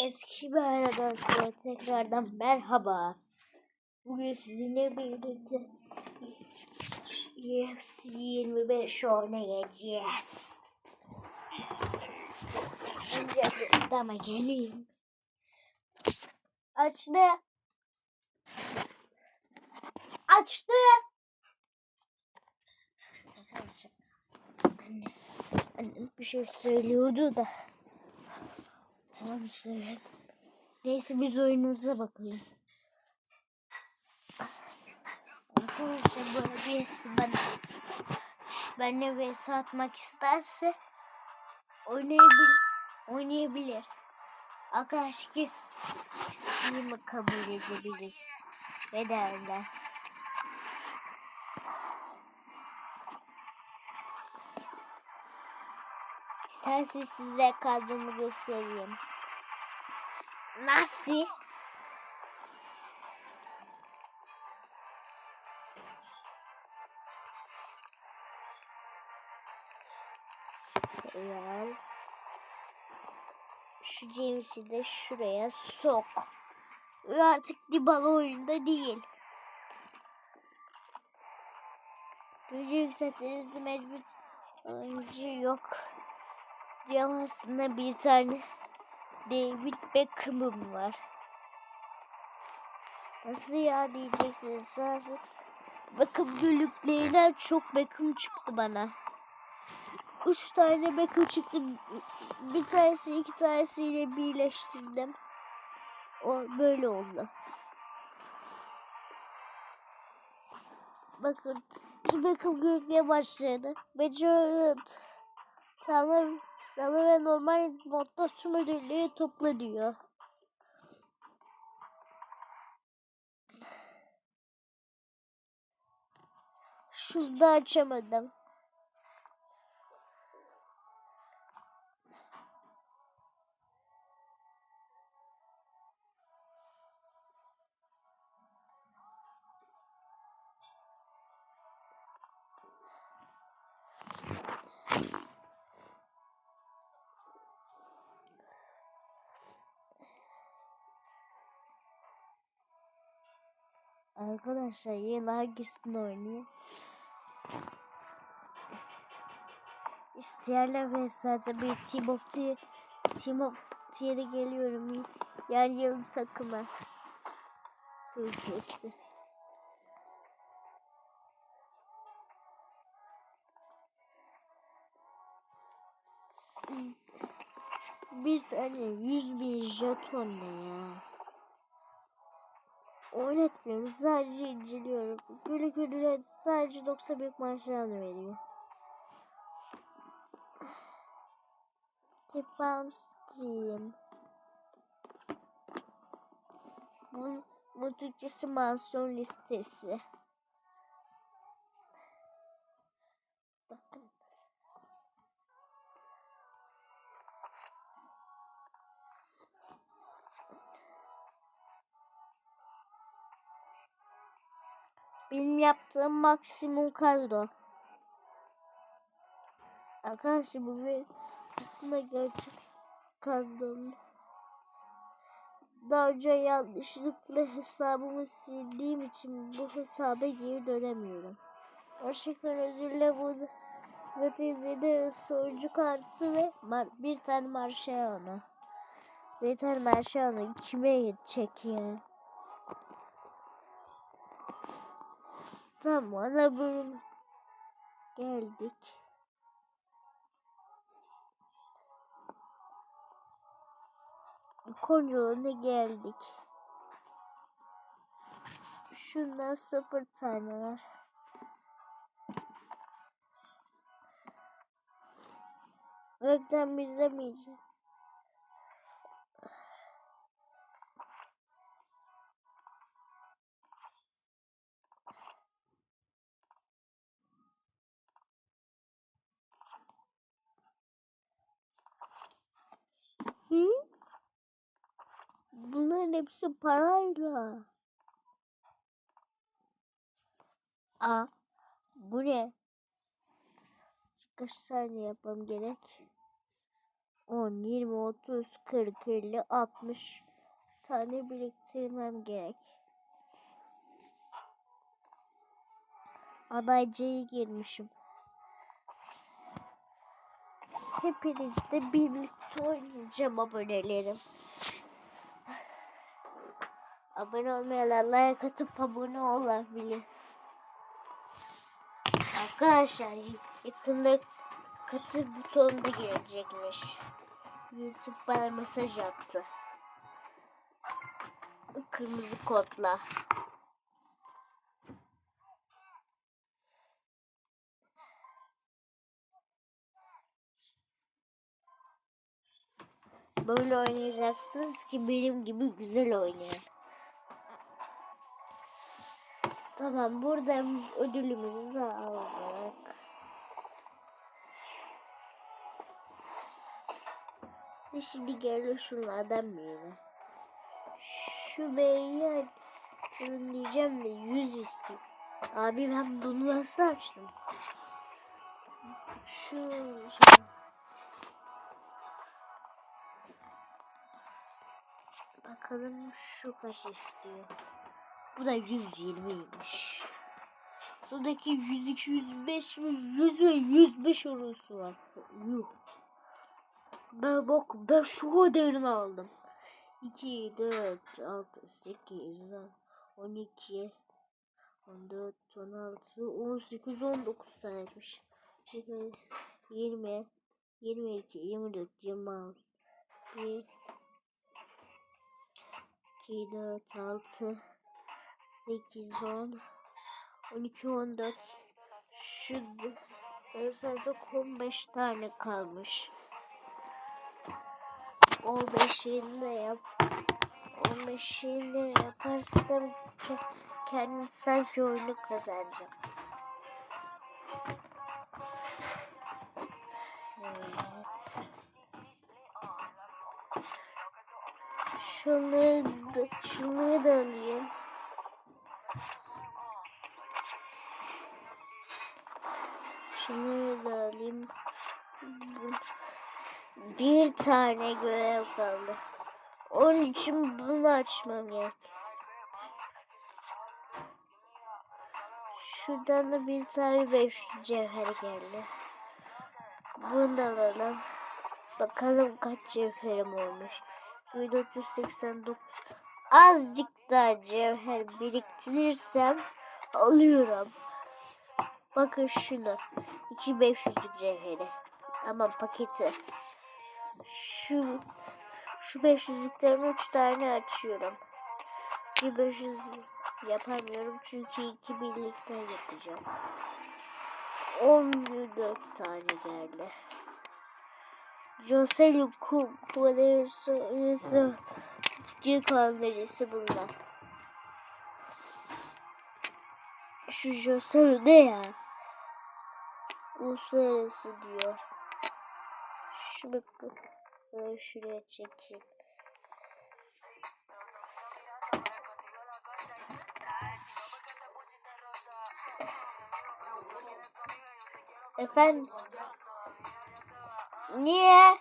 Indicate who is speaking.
Speaker 1: Eski bir aradan sonra tekrardan merhaba. Bugün sizinle birlikte UFC 25 oynayacağız. Önce dama geleyim. Açtı. Açtı. Anne, annem bir şey söylüyordu da. Tamam söyle. Neyse biz oyunumuza bakalım. Arkadaşlar böyle birisi bana benimle vs atmak isterse oynayabil oynayabilir. Arkadaşlar is- isteğimi kabul edebiliriz. Ve derler. Sensiz size kaldığımı göstereyim. Nasıl? Real. Şu James'i de şuraya sok. Ve artık Dybala oyunda değil. Gücü yükselttiğiniz mecbur oyuncu yok. Diyor aslında bir tane David Beckham'ım var. Nasıl ya diyeceksiniz. Sonrasız Beckham gülüklerinden çok Beckham çıktı bana. Üç tane Beckham çıktı. Bir tanesi iki tanesiyle birleştirdim. O böyle oldu. Bakın Beckham gülükmeye başladı. Beckham Tanrı, Tanrı ve normal modda tüm ödülleri topla diyor. Şurada açamadım. Arkadaşlar yine hangisini oynayayım? İsteyenler ve zaten bir Team of the Team of T'ye geliyorum. Yani yılın takımı. Türkiye'si. Bir tane 100 bin jeton ne ya? Oynatmıyorum. Sadece inceliyorum. Böyle ödüle sadece 91 maaşlarını veriyor. Tepam Steam. Bu, bu Türkçesi mansiyon listesi. Benim yaptığım maksimum kadro. Arkadaşlar bu bir aslında gerçek kadrom. Daha önce yanlışlıkla hesabımı sildiğim için bu hesaba geri dönemiyorum. Gerçekten özürle bu Vatizede soyuncu kartı ve bir tane Marşeano. Bir tane Marşeano kime yetecek ya? Tamam ana bölüm geldik. Konyoğlu'na geldik. Şundan sıfır tane var. Reklam izlemeyeceğim. Bunların hepsi parayla. Aa, bu ne? Kaç saniye yapmam gerek? 10, 20, 30, 40, 50, 60 tane biriktirmem gerek. Adaycıya girmişim. Hepinizle birlikte oynayacağım abonelerim. Abone olmayanlar like atıp abone olabilir. Arkadaşlar yakında katıl butonu da gelecekmiş. YouTube bana mesaj attı. Kırmızı kodla. Böyle oynayacaksınız ki benim gibi güzel oynayın. Tamam buradan ödülümüzü de aldık. Ve şimdi gel şunlardan birine. Şu beyi açın diyeceğim de 100 istiyor. Abi ben bunu nasıl açtım? Şu, şu. Bakalım şu kaç istiyor. Bu da 120'ymiş. Sondaki 102, 105 ve 100 ve 105 orası var. Yuh. Ben bak ben şu kadarını aldım. 2, 4, 6, 8, 12, 14, 16, 18, 19 taneymiş. 20, 22, 24, 26, 1, 2, 4, 6, 8, 10, 12, 14. Şu sayısı 15 tane kalmış. 15'ini de yap. 15'ini de yaparsam ke kendim sanki oyunu kazanacağım. Evet. Şunları da, şunları da alayım. Şunları da alayım. Bir tane görev kaldı. Onun için bunu açmam gerek. Şuradan da bir tane 500 cevher geldi. Bunu da alalım. Bakalım kaç cevherim olmuş. 1489. Azıcık daha cevher biriktirirsem alıyorum. Bakın şunu. 2500'lük cevheri. Aman paketi. Şu şu 500'lükten 3 tane açıyorum. Bir 500 yapamıyorum çünkü iki birlikte yapacağım. 14 tane geldi. Joselu Kupalarısı Büyük Almerisi bunlar. Şu Joselu ne ya? Uluslararası diyor. Şu. Ben şuraya çekeyim. Efendim? Niye?